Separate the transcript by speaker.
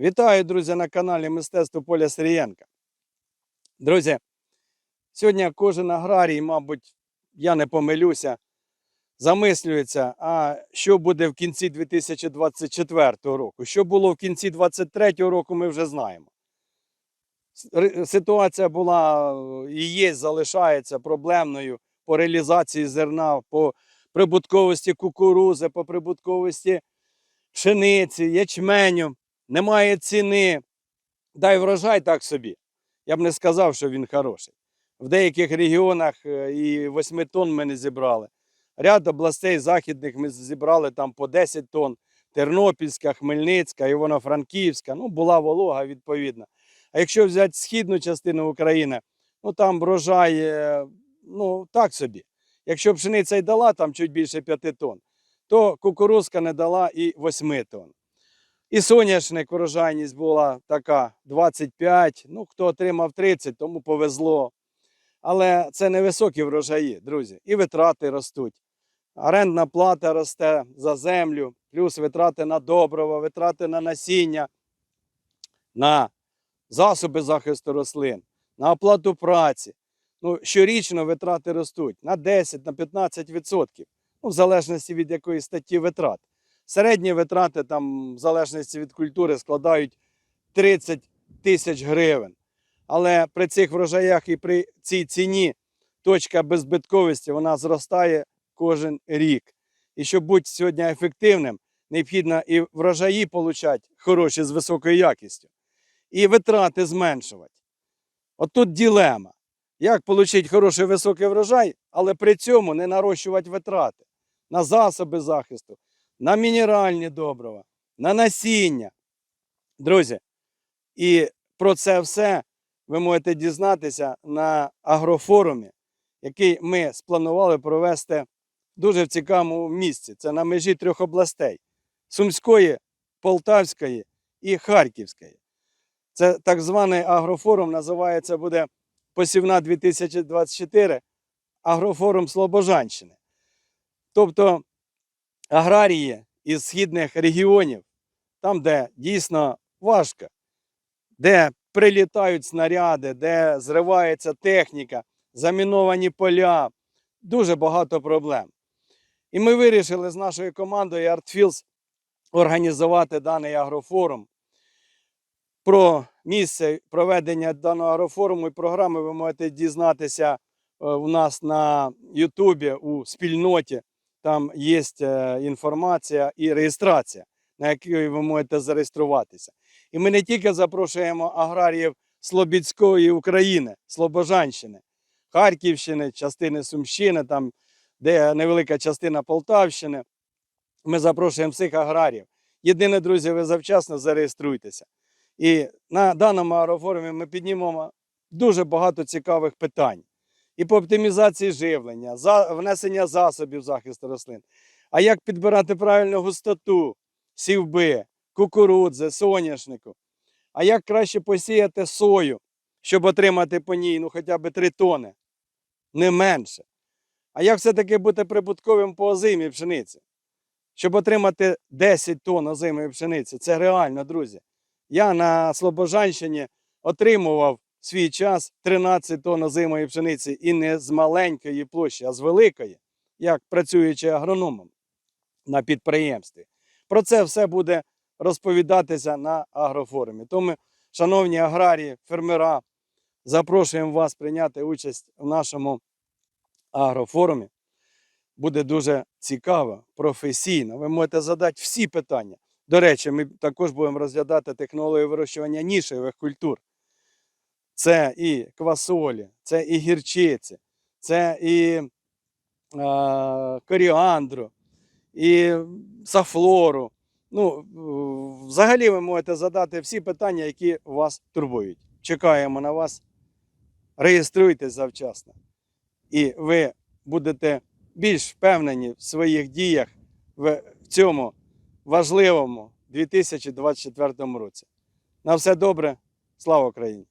Speaker 1: Вітаю, друзі, на каналі Мистецтво Поля Сирієнка. Друзі, сьогодні кожен аграрій, мабуть, я не помилюся, замислюється, а що буде в кінці 2024 року. Що було в кінці 2023 року, ми вже знаємо. Ситуація була і є, залишається проблемною по реалізації зерна, по прибутковості кукурузи, по прибутковості пшениці, ячменю немає ціни. Дай врожай так собі. Я б не сказав, що він хороший. В деяких регіонах е, і 8 тонн ми не зібрали. Ряд областей західних ми зібрали там по 10 тонн. Тернопільська, Хмельницька, Івано-Франківська. Ну, була волога відповідна. А якщо взяти східну частину України, ну там врожай, е, ну так собі. Якщо пшениця й дала там чуть більше 5 тонн, то кукурузка не дала і 8 тонн. І соняшник врожайність була така 25. Ну, хто отримав 30, тому повезло. Але це невисокі врожаї, друзі. І витрати ростуть. Орендна плата росте за землю, плюс витрати на добрива, витрати на насіння, на засоби захисту рослин, на оплату праці. Ну, щорічно витрати ростуть на 10, на 15%. Ну, в залежності від якої статті витрат. Середні витрати там, в залежності від культури складають 30 тисяч гривень. Але при цих врожаях і при цій ціні точка беззбитковості вона зростає кожен рік. І щоб бути сьогодні ефективним, необхідно і врожаї отримати хороші з високою якістю, і витрати зменшувати. От тут ділема. Як отримати хороший високий врожай, але при цьому не нарощувати витрати на засоби захисту, на мінеральні добрива, на насіння. Друзі, і про це все ви можете дізнатися на агрофорумі, який ми спланували провести дуже в цікавому місці. Це на межі трьох областей: Сумської, Полтавської і Харківської. Це так званий агрофорум, називається буде Посівна 2024 Агрофорум Слобожанщини. Тобто аграрії із східних регіонів, там, де дійсно важко, де прилітають снаряди, де зривається техніка, заміновані поля, дуже багато проблем. І ми вирішили з нашою командою ArtFields організувати даний агрофорум. Про місце проведення даного агрофоруму і програми ви можете дізнатися е, у нас на Ютубі у спільноті. Там є е, інформація і реєстрація, на якій ви можете зареєструватися. І ми не тільки запрошуємо аграріїв Слобідської України, Слобожанщини, Харківщини, частини Сумщини, там, де невелика частина Полтавщини. Ми запрошуємо всіх аграріїв. Єдине, друзі, ви завчасно зареєструйтеся. І на даному агрофорумі ми піднімемо дуже багато цікавих питань. І по оптимізації живлення, за, внесення засобів захисту рослин. А як підбирати правильну густоту, сівби, кукурудзи, соняшнику? А як краще посіяти сою, щоб отримати по ній ну, хоча б 3 тони, не менше? А як все-таки бути прибутковим по озимій пшениці? Щоб отримати 10 тонн озимої пшениці, це реально, друзі. Я на Слобожанщині отримував свій час 13 тонн озимої пшениці і не з маленької площі, а з великої, як працюючи агрономом на підприємстві. Про це все буде розповідатися на агрофорумі. Тому, шановні аграрії, фермера, запрошуємо вас прийняти участь в нашому агрофорумі. Буде дуже цікаво, професійно. Ви можете задати всі питання. До речі, ми також будемо розглядати технологію вирощування нішевих культур. Це і квасолі, це і гірчиці, це і е, коріандру, і сафлору. Ну, взагалі ви можете задати всі питання, які вас турбують. Чекаємо на вас. Реєструйтесь завчасно. І ви будете більш впевнені в своїх діях в цьому важливому 2024 році. На все добре, слава Україні!